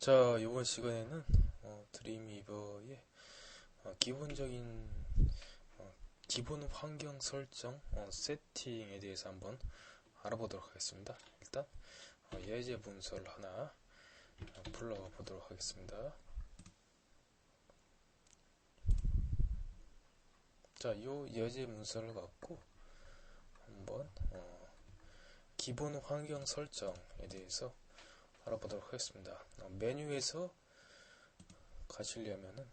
자, 이번 시간에는 어, 드림이버의 어, 기본적인 어, 기본 환경 설정 어, 세팅에 대해서 한번 알아보도록 하겠습니다. 일단 어, 예제 문서를 하나 어, 불러가 보도록 하겠습니다. 자, 이 예제 문서를 갖고 한번 어, 기본 환경 설정에 대해서 알아보도록 하겠습니다. 어, 메뉴에서 가시려면은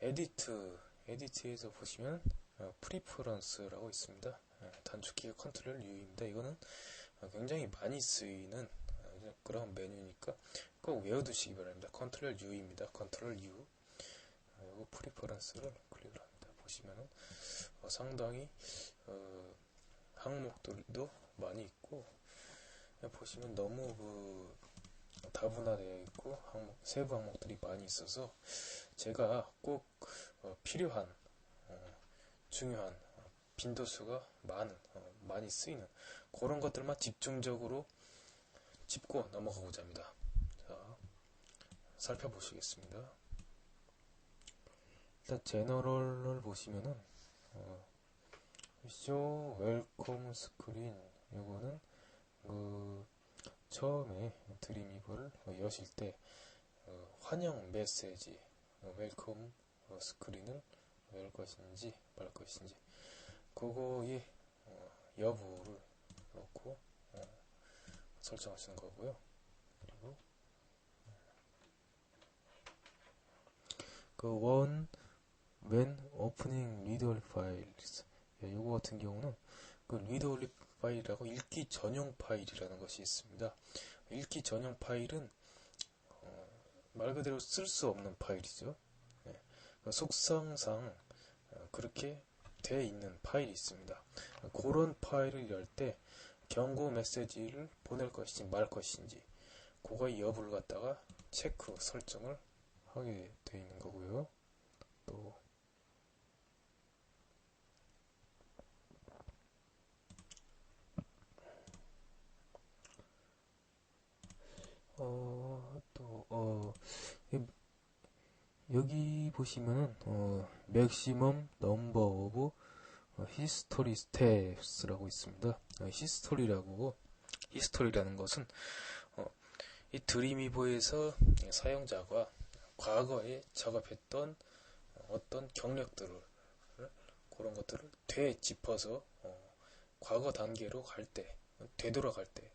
에디트 에디트에서 보시면 어, 프리퍼런스라고 있습니다. 어, 단축키가 컨트롤 U입니다. 이거는 어, 굉장히 많이 쓰이는 어, 그런 메뉴니까 꼭 외워두시기 바랍니다. 컨트롤 U입니다. 컨트롤 U 어, 이거 프리퍼런스를 클릭을 합니다. 보시면은 어, 상당히 어, 항목들도 많이 있고 보시면 너무 그 다분화되어 있고 항목, 세부 항목들이 많이 있어서 제가 꼭 어, 필요한 어, 중요한 어, 빈도수가 많은 어, 많이 쓰이는 그런 것들만 집중적으로 짚고 넘어가고자 합니다. 자, 살펴보시겠습니다. 일단 제너럴을 보시면은 어, 쇼 웰컴 스크린 요거는 그 처음에 드림이버를 여실 때 어, 환영 메시지 어, 웰컴 어, 스크린을 열 것인지 말 것인지 그거의 어, 여부를 놓고 어, 설정하시는 거고요. 그리고 그 원, when opening read only files 요거 같은 경우는 그 read only 파일이라고 읽기 전용 파일이라는 것이 있습니다. 읽기 전용 파일은 어, 말 그대로 쓸 수 없는 파일이죠. 네. 속성상 어, 그렇게 돼 있는 파일이 있습니다. 그런 파일을 열 때 경고 메시지를 보낼 것인지 말 것인지 그거의 여부를 갖다가 체크 설정을 하게 되어 있는 거고요. 또 어, 또, 어, 여기 보시면은, 어, maximum number of history steps라고 있습니다. 어, history라고, history라는 것은, 어, 이 드림이보에서 사용자가 과거에 작업했던 어떤 경력들을, 그런 것들을 되짚어서, 어, 과거 단계로 갈 때, 되돌아갈 때,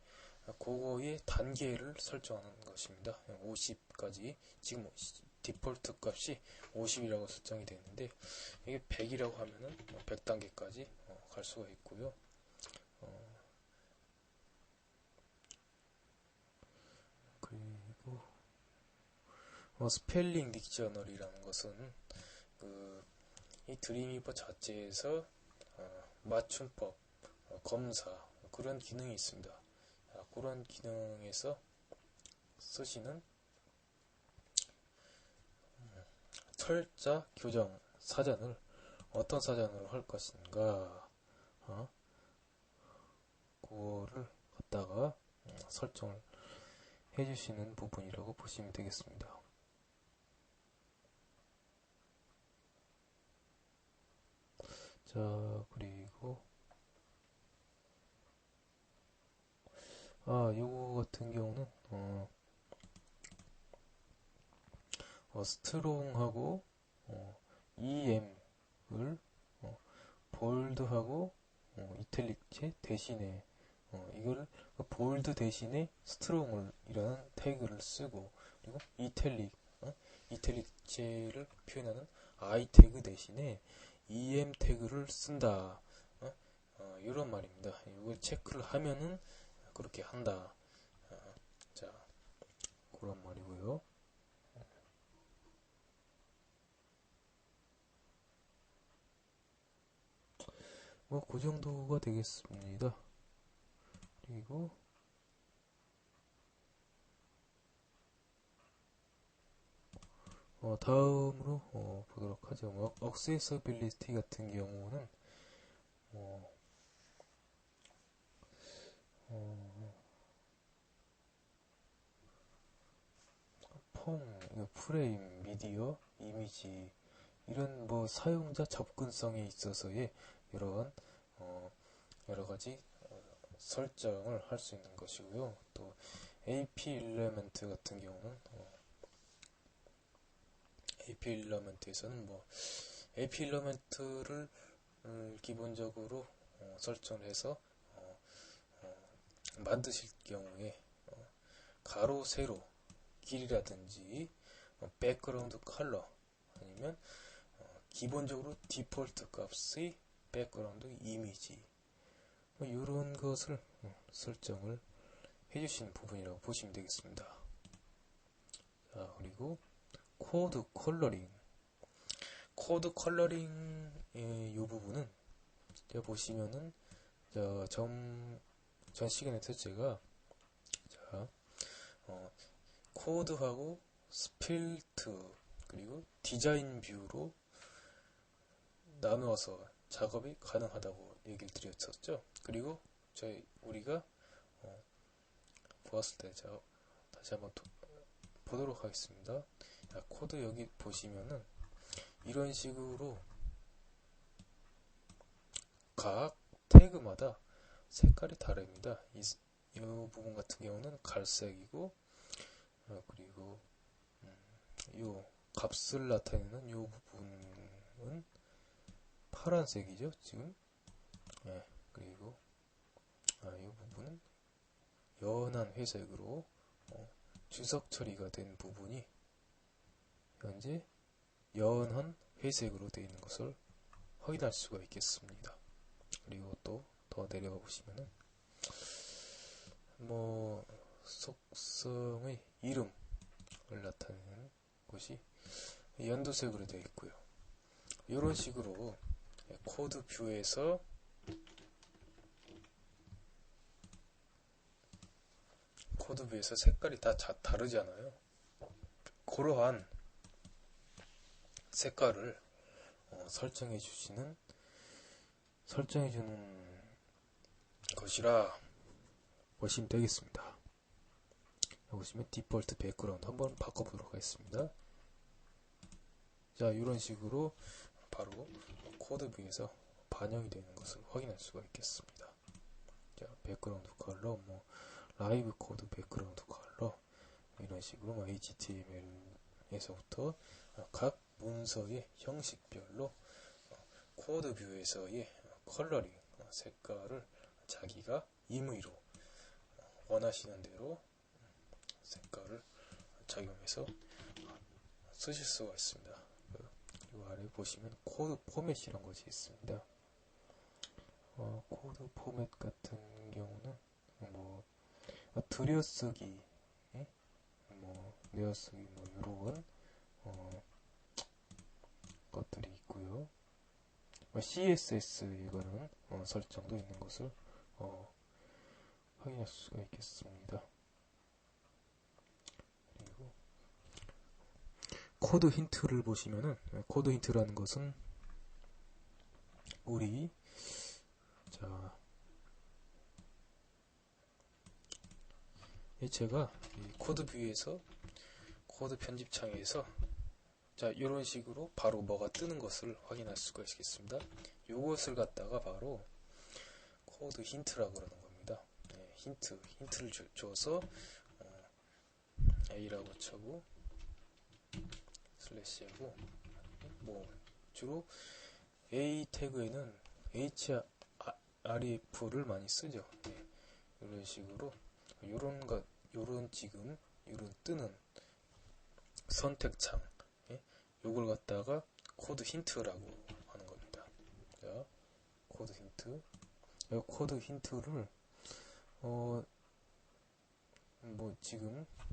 그거의 단계를 설정하는 것입니다. 50까지 지금 디폴트 값이 50이라고 설정이 되어 있는데 이게 100이라고 하면은 100단계까지 어, 갈 수가 있고요. 어, 그리고 어, 스펠링 딕셔너리라는 것은 그, 이 드림이버 자체에서 어, 맞춤법 검사 그런 기능이 있습니다. 그런 기능에서 쓰시는 철자 교정 사전을 어떤 사전으로 할 것인가 어? 그거를 갖다가 설정을 해주시는 부분이라고 보시면 되겠습니다. 자 그리고 아, 요거 같은 경우는, 어, 어 스트롱하고, 어, EM을, 어, 볼드하고, 어, 이탈릭체 대신에, 어, 이거를, 볼드 대신에 스트롱을, 이라는 태그를 쓰고, 그리고 이탈릭, 어, 이탈릭체를 표현하는 I 태그 대신에 EM 태그를 쓴다. 어, 어, 이런 말입니다. 이걸 체크를 하면은, 그렇게 한다. 어, 자, 그런 말이고요. 뭐, 그 정도가 되겠습니다. 그리고, 어, 다음으로 어, 보도록 하죠. 뭐, 억세서빌리티 같은 경우는 어, 어, 총, 이거 프레임, 미디어, 이미지, 이런 뭐 사용자 접근성에 있어서의 이런 어, 여러 가지 어, 설정을 할 수 있는 것이고요. 또 AP 일레멘트 같은 경우는 어, AP 일레멘트에서는 뭐 AP 일레멘트를 음, 기본적으로 어, 설정을 해서 어, 어, 만드실 경우에 어, 가로 세로 길이라든지 어, 백그라운드 컬러 아니면 어, 기본적으로 디폴트 값의 백그라운드 이미지 뭐 이런 것을 어, 설정을 해주시는 부분이라고 보시면 되겠습니다. 자 그리고 코드 컬러링 코드 컬러링의 이 부분은 제가 보시면은 점, 전 시간에서 제가 자 어, 코드하고 스필트 그리고 디자인 뷰로 나누어서 작업이 가능하다고 얘기를 드렸었죠. 그리고 저희 우리가 어, 보았을 때 자, 다시 한번 도, 보도록 하겠습니다. 자, 코드 여기 보시면은 이런 식으로 각 태그마다 색깔이 다릅니다. 이, 이 부분 같은 경우는 갈색이고 어, 그리고 음, 이 값을 나타내는 이 부분은 파란색이죠 지금 네, 그리고 아, 이 부분은 연한 회색으로 어, 주석 처리가 된 부분이 현재 연한 회색으로 되어 있는 것을 확인할 수가 있겠습니다. 그리고 또 더 내려가 보시면은 뭐 속성의 이름을 나타내는 곳이 연두색으로 되어 있고요. 이런 식으로 코드 뷰에서 코드 뷰에서 색깔이 다 다르잖아요. 그러한 색깔을 어, 설정해 주시는 설정해 주는 것이라 보시면 되겠습니다. 보시면 디폴트 백그라운드 한번 바꿔보도록 하겠습니다. 자 이런 식으로 바로 코드 뷰에서 반영이 되는 것을 확인할 수가 있겠습니다. 자 백그라운드 컬러 뭐 라이브 코드 백그라운드 컬러 이런 식으로 뭐 HTML에서부터 각 문서의 형식별로 코드 뷰에서의 컬러링 색깔을 자기가 임의로 원하시는 대로 색깔을 작용해서 쓰실 수가 있습니다. 이 아래 보시면 코드 포맷이라는 것이 있습니다. 어, 코드 포맷 같은 경우는 뭐 들여쓰기, 예? 뭐 내어쓰기 뭐 이런 어, 것들이 있고요. CSS 이거는 어, 설정도 있는 것을 어, 확인할 수가 있겠습니다. 그리고 코드 힌트를 보시면은 코드 힌트라는 것은 우리 자 제가 코드 뷰에서 코드 편집 창에서 자 이런 식으로 바로 뭐가 뜨는 것을 확인할 수가 있겠습니다. 이것을 갖다가 바로 코드 힌트라고 그러는 겁니다. 네, 힌트 힌트를 줘, 줘서 어, A라고 쳐고 슬래시하고 뭐 주로 A 태그에는 href를 많이 쓰죠. 네, 이런 식으로 이런 것 요런 지금 요런 뜨는 선택창 요걸 갖다가 코드 힌트라고 하는 겁니다. 자, 코드 힌트. 이 코드 힌트를 어, 뭐 지금 어,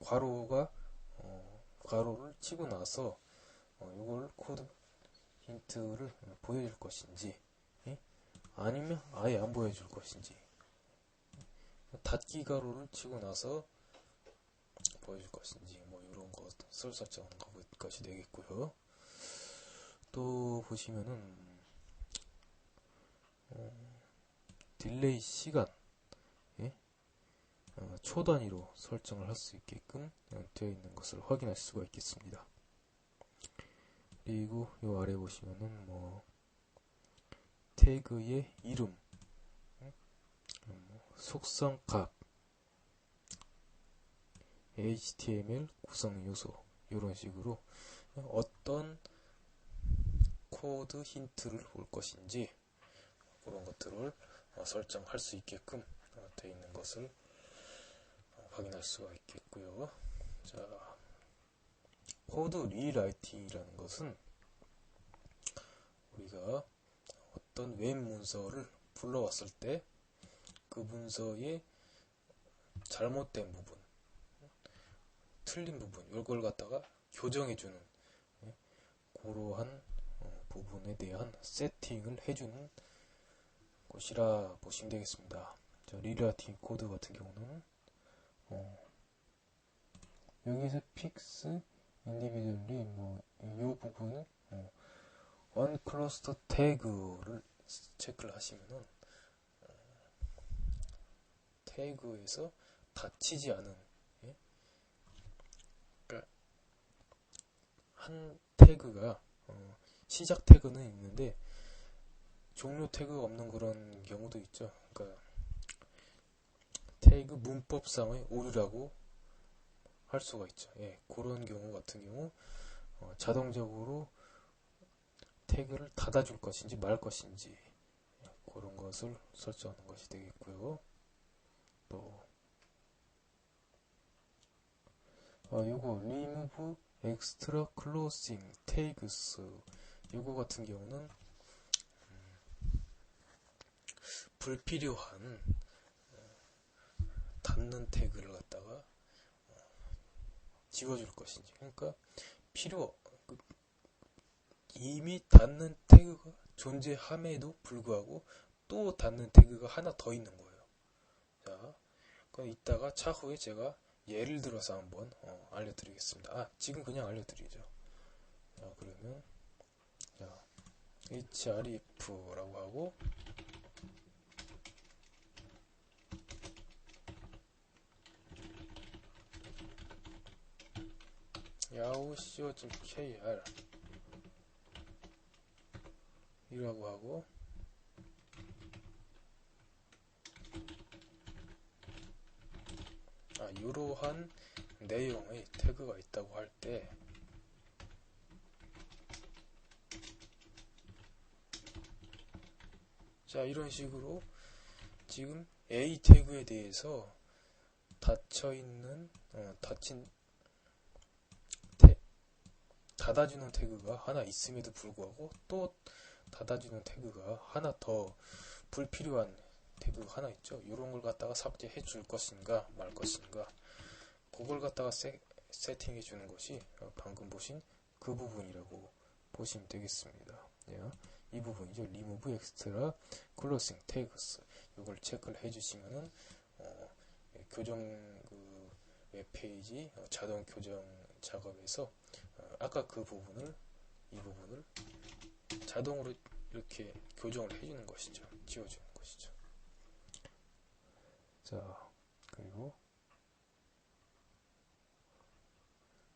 괄호가 어, 괄호를 치고 나서 어, 이걸 코드 힌트를 보여줄 것인지 예? 아니면 아예 안 보여줄 것인지 닫기 가로를 치고 나서 보여줄 것인지 뭐 이런 설정하는 것이 되겠고요. 또 보시면은 어, 딜레이 시간 초 단위로 설정을 할 수 있게끔 어, 되어 있는 것을 확인할 수가 있겠습니다. 그리고 이 아래 보시면은 뭐 태그의 이름, 뭐 속성 값, HTML 구성 요소 이런 식으로 어떤 코드 힌트를 올 것인지 그런 것들을 어, 설정할 수 있게끔 되어 있는 것을 어, 확인할 수가 있겠고요. 자, 코드 리라이팅이라는 것은 우리가 어떤 웹 문서를 불러왔을 때 그 문서의 잘못된 부분, 틀린 부분, 이걸 갖다가 교정해주는 예, 그러한 어, 부분에 대한 세팅을 해주는 곳이라 보시면 되겠습니다. 자, 리라이팅 코드 같은 경우는 어, 여기서 픽스 인디비들리 뭐이 부분은 어, 언클러스터 태그를 체크를 하시면은 어, 태그에서 닫히지 않은 예? 그러니까 한 태그가 어, 시작 태그는 있는데 종료 태그가 없는 그런 경우도 있죠. 그러니까 태그 문법상의 오류라고 할 수가 있죠. 예, 그런 경우 같은 경우 어, 자동적으로 태그를 닫아줄 것인지 말 것인지 예, 그런 것을 설정하는 것이 되겠고요. 또 어, 요거 remove extra closing tags 요거 같은 경우는 음, 불필요한 어, 닫는 태그를 갖다가 지워줄 것인지 그러니까 필요 그, 이미 닫는 태그가 존재함에도 불구하고 또 닫는 태그가 하나 더 있는 거예요. 자, 그 이따가 차후에 제가 예를 들어서 한번 어, 알려드리겠습니다. 아, 지금 그냥 알려드리죠. 자, 그러면 자, href라고 하고 야오co.kr 이라고 하고. 아, 이러한 내용의 태그가 있다고 할 때 자, 이런 식으로 지금 A 태그에 대해서 닫혀 있는, 어, 닫힌 닫아주는 태그가 하나 있음에도 불구하고 또 닫아주는 태그가 하나 더 불필요한 태그가 하나 있죠. 이런 걸 갖다가 삭제해 줄 것인가 말 것인가 그걸 갖다가 세, 세팅해 주는 것이 방금 보신 그 부분이라고 보시면 되겠습니다. 예, 이 부분이죠. remove extra closing tags 이걸 체크를 해주시면은 어, 예, 교정 그 웹페이지 어, 자동 교정 작업에서 어, 아까 그 부분을 이 부분을 자동으로 이렇게 교정을 해주는 것이죠. 지워주는 것이죠. 자 그리고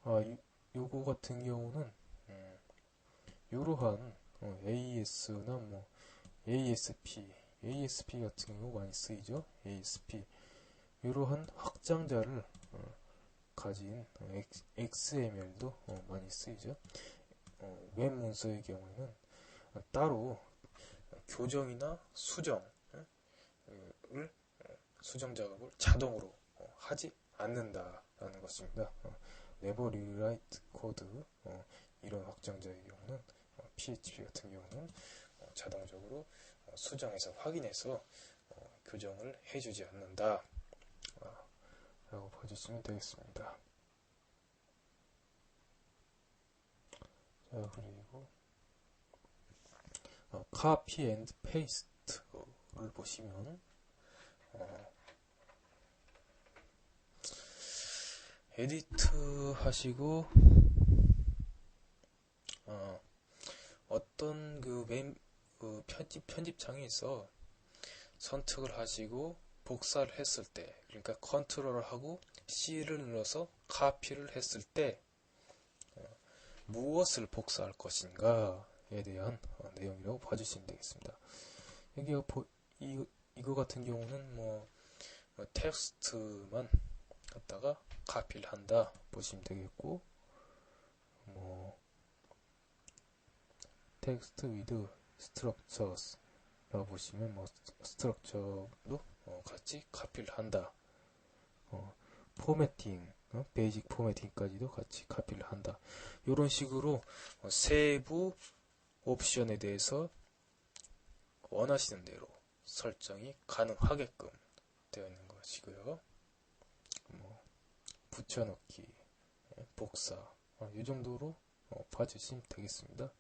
아 이, 요거 같은 경우는 음, 이러한 어, AS나 뭐 ASP ASP 같은 경우 많이 쓰이죠. ASP 이러한 확장자를 어, 가진 XML도 어, 많이 쓰이죠. 어, 웹 문서의 경우에는 따로 교정이나 수정을 어, 수정 작업을 자동으로 하지 않는다라는 것입니다. 네버 리라이트 코드 이런 확장자의 경우는 PHP 같은 경우는 자동적으로 수정해서 확인해서 교정을 해주지 않는다. 라고 봐주시면 되겠습니다. 자, 그리고 어, copy and paste를 보시면 어, 에디트 하시고 어, 어떤 그, 웹, 그 편집 편집창에서 선택을 하시고 복사를 했을 때, 그러니까 컨트롤을 하고 C를 눌러서 카피를 했을 때 어, 무엇을 복사할 것인가에 대한 어, 내용이라고 봐주시면 되겠습니다. 여기 이, 이거 같은 경우는 뭐, 뭐 텍스트만 갖다가 카피를 한다 보시면 되겠고 뭐 텍스트 위드 스트럭처스 라고 보시면 뭐 스트럭처도 어, 같이 카피를 한다. 어, 포매팅 어? 베이직 포매팅까지도 같이 카피를 한다. 이런 식으로 어, 세부 옵션에 대해서 원하시는 대로 설정이 가능하게끔 되어 있는 것이고요. 뭐 붙여넣기 예, 복사 어, 이 정도로 어, 봐주시면 되겠습니다.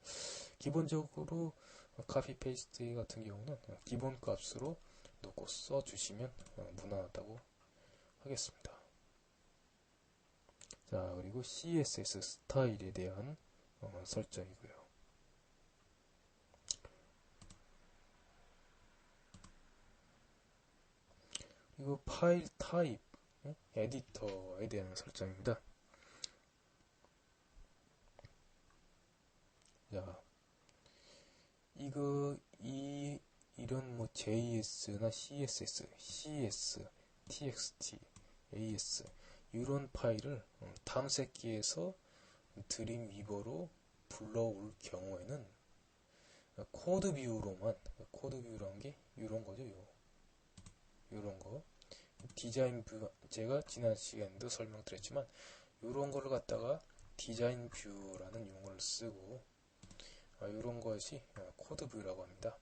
기본적으로 카피 페이스트 같은 경우는 기본 값으로 놓고 써주시면 어, 무난하다고 하겠습니다. 자 그리고 CSS 스타일에 대한 어, 설정이고요. 그리고 파일 타입 에디터에 대한 설정입니다. 자 이거 이 이런 뭐 JS나 CSS, CS, TXT, AS 이런 파일을 어, 탐색기에서 드림위버로 불러올 경우에는 코드 뷰로만 코드 뷰라는 게 이런 거죠. 요 이런 거 디자인 뷰 제가 지난 시간에도 설명드렸지만 이런 거를 갖다가 디자인 뷰라는 용어를 쓰고 이런 아, 것이 어, 코드 뷰라고 합니다.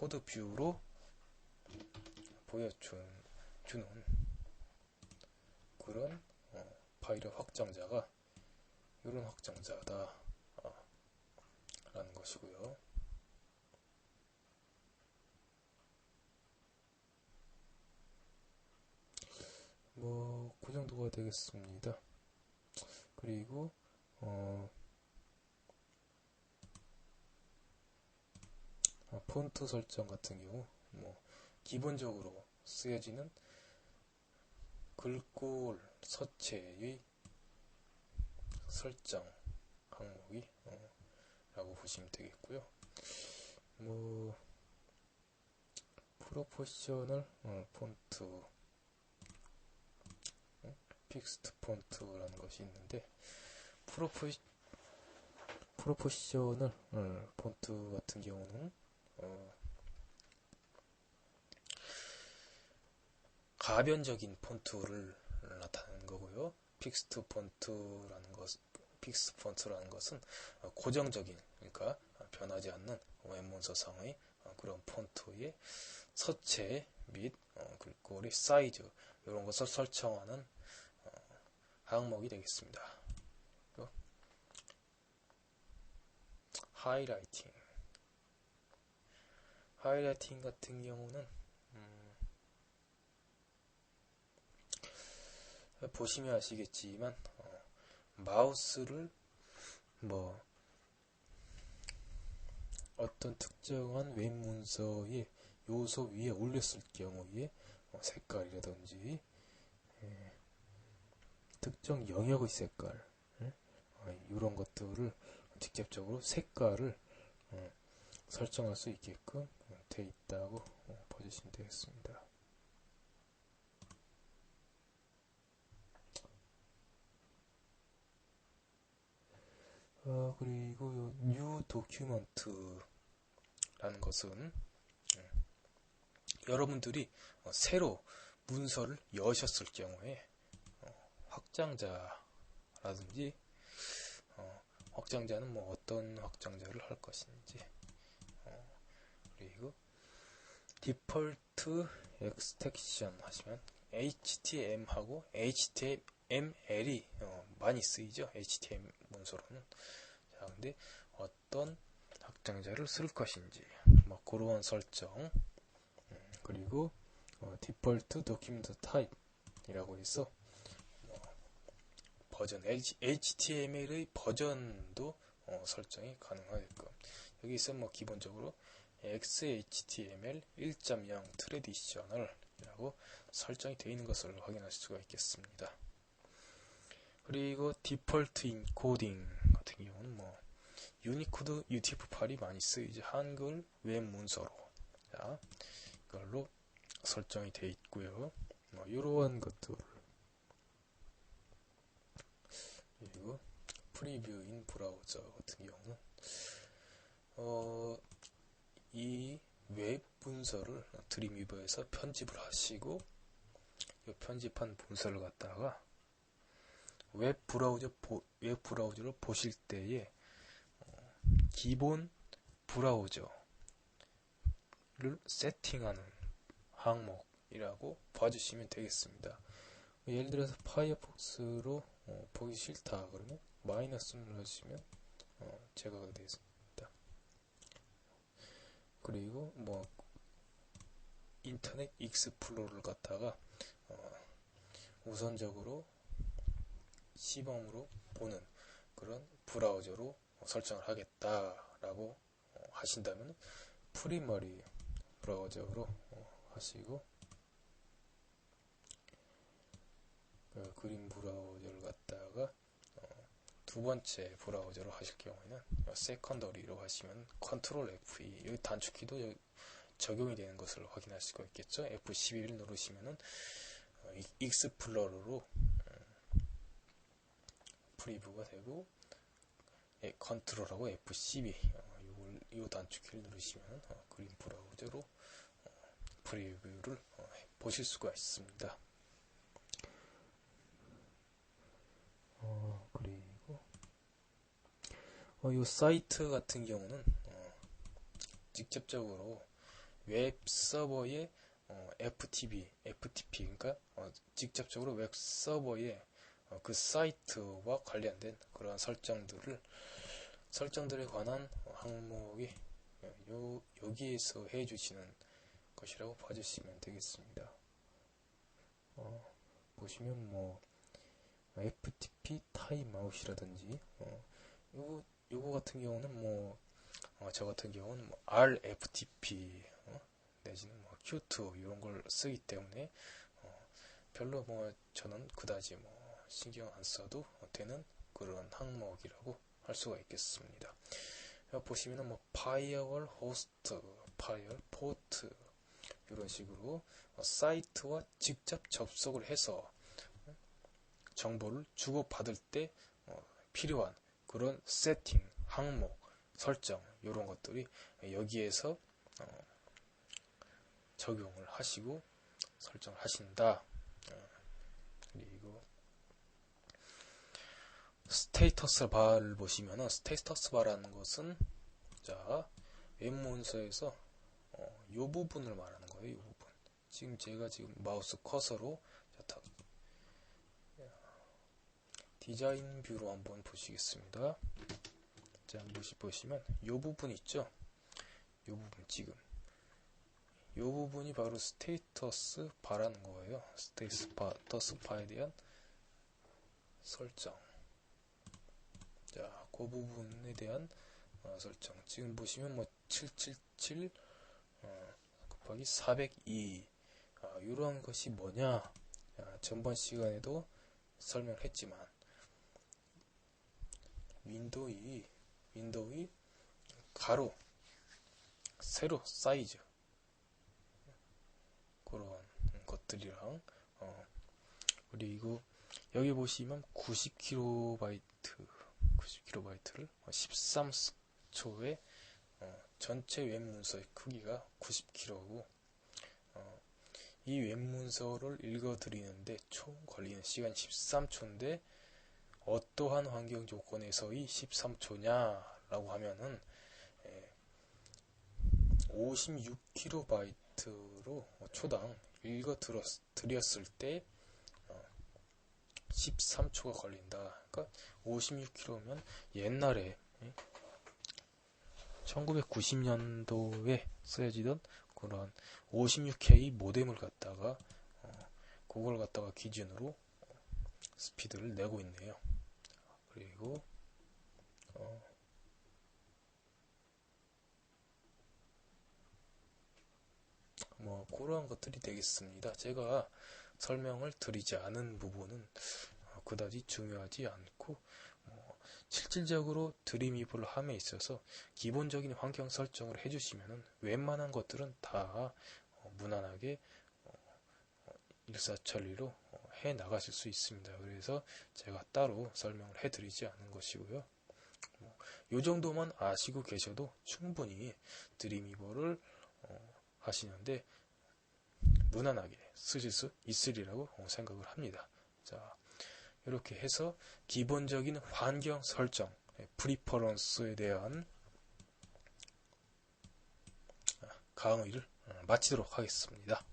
네, 코드 뷰로 보여주는 그런 어, 파일의 확장자가 이런 확장자다 어, 라는 것이고요. 뭐, 그 정도가 되겠습니다. 그리고, 어, 폰트 설정 같은 경우 뭐 기본적으로 쓰여지는 글꼴 서체의 설정 항목이 어, 라고 보시면 되겠고요. 뭐 프로포셔널 어, 폰트 어, 픽스트 폰트라는 것이 있는데 프로포 프로포셔널 어, 폰트 같은 경우는 어, 가변적인 폰트를 나타내는 거고요. 픽스트 폰트라는 것, 픽스 폰트라는 것은 고정적인, 그러니까 변하지 않는 웹문서상의 그런 폰트의 서체 및 어, 그리고 우리 사이즈 이런 것을 설정하는 어, 항목이 되겠습니다. 하이라이팅 하이라이팅 같은 경우는 음, 보시면 아시겠지만 어, 마우스를 뭐 어떤 특정한 웹 문서의 요소 위에 올렸을 경우에 어, 색깔이라든지 예, 특정 영역의 색깔 예? 어, 이런 것들을 직접적으로 색깔을 어, 설정할 수 있게끔 돼 있다고 봐주시면 되겠습니다. 어, 그리고 요 new document라는 것은 음, 여러분들이 어, 새로 문서를 여셨을 경우에 어, 확장자라든지 어, 확장자는 뭐 어떤 확장자를 할 것인지 그리고 디폴트 엑스텍션 하시면 HTM하고 HTML이 어, 많이 쓰이죠. HTML 문서로는. 자, 근데 어떤 확장자를 쓸 것인지 뭐 그런 설정 음, 그리고 어, 디폴트 도큐멘트 타입이라고 해서 뭐 버전 HTML의 버전도 어, 설정이 가능하게끔 여기서 뭐 기본적으로 XHTML 1.0 트레디셔널 라고 설정이 되어 있는 것을 확인할 수가 있겠습니다. 그리고 디폴트 인코딩 같은 경우는 뭐 유니코드 UTF-8이 많이 쓰이죠. 한글 웹 문서로 자, 이걸로 설정이 되어 있고요. 뭐 이러한 것들 그리고 프리뷰 인 브라우저 같은 경우는 어, 이 웹 문서를 드림위버에서 편집을 하시고 이 편집한 문서를 갖다가 웹 브라우저 보, 웹 브라우저를 보실 때에 어, 기본 브라우저를 세팅하는 항목이라고 봐주시면 되겠습니다. 예를 들어서 파이어폭스로 어, 보기 싫다 그러면 마이너스를 하시면 어, 제거가 되겠습니다. 그리고 뭐 인터넷 익스플로러를 갖다가 어, 우선적으로 시범으로 보는 그런 브라우저로 설정을 하겠다라고 어, 하신다면 프리머리 브라우저로 어, 하시고 그 그림 브라우저를 갖다가 어, 두 번째 브라우저로 하실 경우에는 세컨더리로 하시면 컨트롤 F2 여기 단축키도 적용이 되는 것을 확인할 수가 있겠죠. F11을 누르시면은 어, 익스플로러로 프리뷰가 되고 예, 컨트롤하고 F12 어, 요걸, 요 단축키를 누르시면 어, 그림 브라우저로 어, 프리뷰를 어, 보실 수가 있습니다. 어, 그리고 어, 요 사이트 같은 경우는 어, 직접적으로 웹 서버의 어, FTP, FTP 그러니까 어, 직접적으로 웹 서버에 어, 그 사이트와 관련된 그러한 설정들을 설정들에 관한 항목이 요, 여기에서 해주시는 것이라고 봐주시면 되겠습니다. 어, 보시면 뭐 FTP 타임아웃이라든지 어, 요거 요거 같은 경우는 뭐 어, 저 같은 경우는 뭐 RFTP 어, 내지는 뭐 Q2 이런 걸 쓰기 때문에 어, 별로 뭐 저는 그다지 뭐 신경 안 써도 되는 그런 항목이라고 할 수가 있겠습니다. 보시면은 뭐 파이어월 호스트, 파이어 포트 이런 식으로 사이트와 직접 접속을 해서 정보를 주고받을 때 필요한 그런 세팅, 항목, 설정 이런 것들이 여기에서 적용을 하시고 설정하신다. 그리고 스테이터스 바를 보시면은 스테이터스 바라는 것은 자 웹문서에서 어, 요 부분을 말하는 거예요. 이 부분. 지금 제가 지금 마우스 커서로 자, 디자인 뷰로 한번 보시겠습니다. 자, 보시 보시면 요 부분 있죠? 요 부분 지금 요 부분이 바로 스테이터스 바라는 거예요. 스테이터스 바에 대한 설정. 자, 그 부분에 대한 어, 설정. 지금 보시면 뭐 777 어, 곱하기 402 아, 이러한 것이 뭐냐? 아, 전번 시간에도 설명을 했지만 윈도우이 윈도우이 가로 세로 사이즈. 그런 것들이랑 어, 그리고 여기 보시면 90KB 90kb를 13초에 어, 전체 웹 문서의 크기가 90kb고 어, 이 웹 문서를 읽어드리는데 총 걸리는 시간 13초인데 어떠한 환경 조건에서의 13초냐라고 하면은 56kb로 초당 읽어 드렸을 때 13초가 걸린다. 그러니까 56km면 옛날에 1990년도에 쓰여지던 그런 56K 모뎀을 갖다가 어, 그걸 갖다가 기준으로 스피드를 내고 있네요. 그리고 어, 뭐 그러한 것들이 되겠습니다. 제가 설명을 드리지 않은 부분은 어, 그다지 중요하지 않고 뭐 실질적으로 드림이블 함에 있어서 기본적인 환경 설정을 해주시면은 웬만한 것들은 다 어, 무난하게 어, 어, 일사천리로 어, 해 나가실 수 있습니다. 그래서 제가 따로 설명을 해드리지 않은 것이고요. 뭐, 요 정도만 아시고 계셔도 충분히 드림이버를 어, 하시는데 무난하게 쓰실 수 있으리라고 생각을 합니다. 자, 이렇게 해서 기본적인 환경 설정, 프리퍼런스에 대한 강의를 마치도록 하겠습니다.